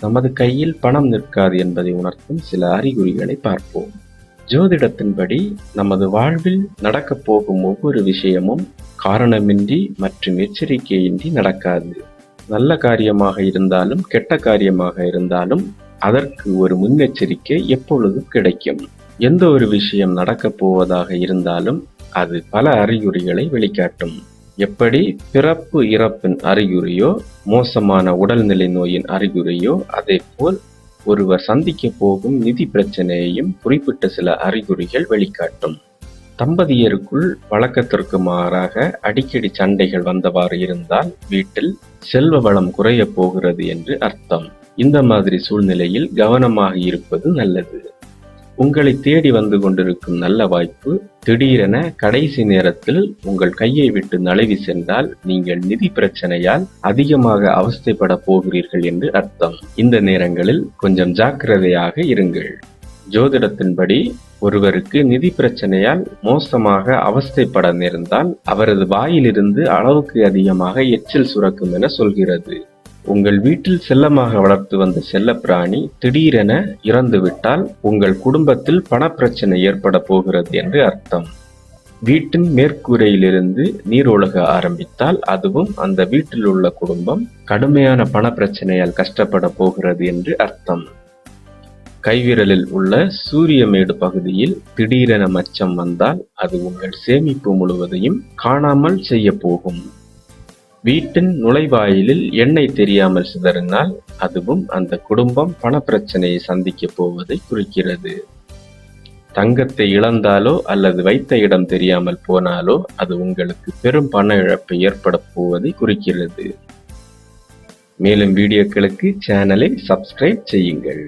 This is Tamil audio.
நமது கையில் பணம் நிற்காது என்பதை உணர்த்தும் சில அறிகுறிகளை பார்ப்போம். ஜோதிடத்தின்படி நமது வாழ்வில் நடக்கப் போகும் ஒவ்வொரு விஷயமும் காரணமின்றி மற்றும் எச்சரிக்கையின்றி நடக்காது. நல்ல காரியமாக இருந்தாலும் கெட்ட காரியமாக இருந்தாலும் அதற்கு ஒரு முன்னெச்சரிக்கை எப்பொழுதும் கிடைக்கும். எந்த ஒரு விஷயம் நடக்கப் போவதாக இருந்தாலும் அது பல அறிகுறிகளை வெளிக்காட்டும். எப்படி பிறப்பு இறப்பின் அறிகுறியோ மோசமான உடல்நிலை நோயின் அறிகுறியோ அதேபோல் ஒருவர் சந்திக்க போகும் நிதி பிரச்சனையையும் குறிப்பிட்ட சில அறிகுறிகள் வெளிக்காட்டும். தம்பதியருக்குள் வழக்கத்திற்கு மாறாக அடிக்கடி சண்டைகள் வந்தவாறு இருந்தால் வீட்டில் செல்வ வளம் குறையப் போகிறது என்று அர்த்தம். இந்த மாதிரி சூழ்நிலையில் கவனமாக இருப்பது நல்லது. உங்களை தேடி வந்து கொண்டிருக்கும் நல்ல வாய்ப்பு திடீரென கடைசி நேரத்தில் உங்கள் கையை விட்டு நழுவி சென்றால் நீங்கள் நிதி பிரச்சனையால் அதிகமாக அவஸ்தைப்பட போகிறீர்கள் என்று அர்த்தம். இந்த நேரங்களில் கொஞ்சம் ஜாக்கிரதையாக இருங்கள். ஜோதிடத்தின்படி ஒருவருக்கு நிதி பிரச்சனையால் மோசமாக அவஸ்தைப்பட நேர்ந்தால் அவரது வாயிலிருந்து அளவுக்கு அதிகமாக எச்சில் சுரக்கும் என சொல்கிறது. உங்கள் வீட்டில் செல்லமாக வளர்த்து வந்த செல்லப்பிராணி திடீரென இறந்துவிட்டால் உங்கள் குடும்பத்தில் பணப்பிரச்சனை ஏற்பட போகிறது என்று அர்த்தம். வீட்டின் மேற்கூரையிலிருந்து நீர் ஒழுக ஆரம்பித்தால் அதுவும் அந்த வீட்டில் உள்ள குடும்பம் கடுமையான பணப்பிரச்சனையால் கஷ்டப்பட போகிறது என்று அர்த்தம். கைவிரலில் உள்ள சூரியமேடு பகுதியில் திடீரென மச்சம் வந்தால் அது உங்கள் சேமிப்பு முழுவதையும் காணாமல் செய்ய போகும். வீட்டின் நுழைவாயிலில் எண்ணெய் தெரியாமல் சிதறினால் அதுவும் அந்த குடும்பம் பணப்பிரச்சனையை சந்திக்கப் போவதை குறிக்கிறது. தங்கத்தை இழந்தாலோ அல்லது வைத்த இடம் தெரியாமல் போனாலோ அது உங்களுக்கு பெரும் பண இழப்பு ஏற்பட போவதை குறிக்கிறது. மேலும் வீடியோக்களுக்கு சேனலை சப்ஸ்கிரைப் செய்யுங்கள்.